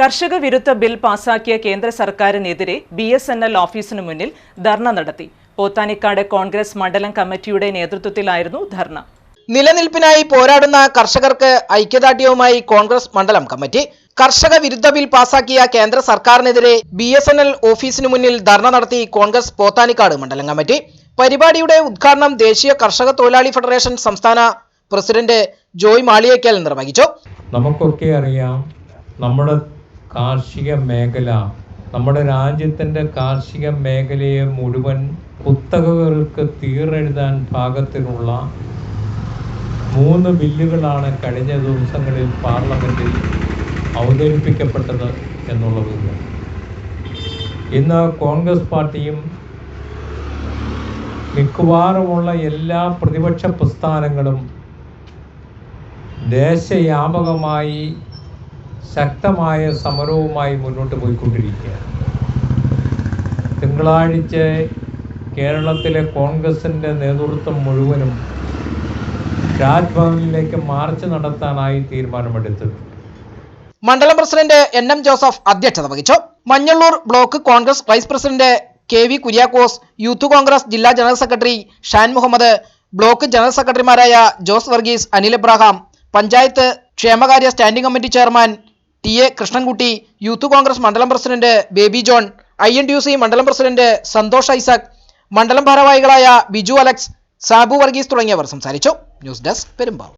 കർഷക വിരുദ്ധ ബിൽ പാസാക്കിയ കേന്ദ്ര സർക്കാരിനെതിരെ ബി എസ് എൻ എൽ ഓഫീസിനു മുന്നിൽ ധർണ നടത്തി. പോത്താനിക്കാട് കോൺഗ്രസ് മണ്ഡലം കമ്മിറ്റിയുടെ നേതൃത്വത്തിലായിരുന്നു ധർണ. നിലനിൽപ്പിനായി പോരാടുന്ന കർഷകർക്ക് ഐക്യദാർഢ്യവുമായി കോൺഗ്രസ് മണ്ഡലം കമ്മിറ്റി. കർഷക വിരുദ്ധ ബിൽ പാസാക്കിയ കേന്ദ്ര സർക്കാരിനെതിരെ ബി എസ് എൻ എൽ ഓഫീസിനു മുന്നിൽ ധർണ നടത്തി കോൺഗ്രസ് പോത്താനിക്കാട് മണ്ഡലം കമ്മിറ്റി. പരിപാടിയുടെ ഉദ്ഘാടനം ദേശീയ കർഷക തൊഴിലാളി ഫെഡറേഷൻ സംസ്ഥാന പ്രസിഡന്റ് ജോയ് മാളിയേക്കൽ നിർവഹിച്ചു. നമുക്കൊക്കെ അറിയാം നമ്മുടെ കാർഷിക മേഖല നമ്മുടെ രാജ്യത്തിന്റെ കാർഷിക മേഖലയെ മുഴുവൻ കുത്തകകൾക്ക് തീറെഴുതാൻ പാകത്തിനുള്ള മൂന്ന് ബില്ലുകളാണ് കഴിഞ്ഞ ദിവസങ്ങളിൽ പാർലമെന്റിൽ അവതരിപ്പിക്കപ്പെട്ടത് എന്നുള്ളത്. ഇന്ന് കോൺഗ്രസ് പാർട്ടിയും മിക്കവാറുമുള്ള എല്ലാ പ്രതിപക്ഷ പ്രസ്ഥാനങ്ങളും ദേശവ്യാപകമായി ശക്തമായ സമരവുമായി മുന്നോട്ട് പോയിക്കൊണ്ടിരിക്കുകയാണ്. തിങ്കളാഴ്ച കേരളത്തിലെ കോൺഗ്രസിന്റെ നേതൃത്വം മുഴുവനും രാജ്ഭവനിലേക്ക് മാർച്ച് നടത്താനായി തീരുമാനമെടുത്തിട്ടുണ്ട്. മണ്ഡലം പ്രസിഡന്റ് എൻ എം ജോസഫ് അധ്യക്ഷത വഹിച്ചു. Manjalloor block Congress vice president K V Kuriakose youth Congress ജില്ലാ general secretary Shan Muhammad block general സെക്രട്ടറിമാരായ ജോസ് വർഗീസ് അനിൽ എബ്രഹാം പഞ്ചായത്ത് ക്ഷേമകാര്യ standing committee chairman T A Krishnankutty youth Congress മണ്ഡലം president Baby John I N T U C മണ്ഡലം president Santhosh Isaac മണ്ഡലം ഭാരവാഹികളായ ബിജു അലക്സ് സാബു വർഗീസ് തുടങ്ങിയവർ സംസാരിച്ചു. News desk Perumbavoor.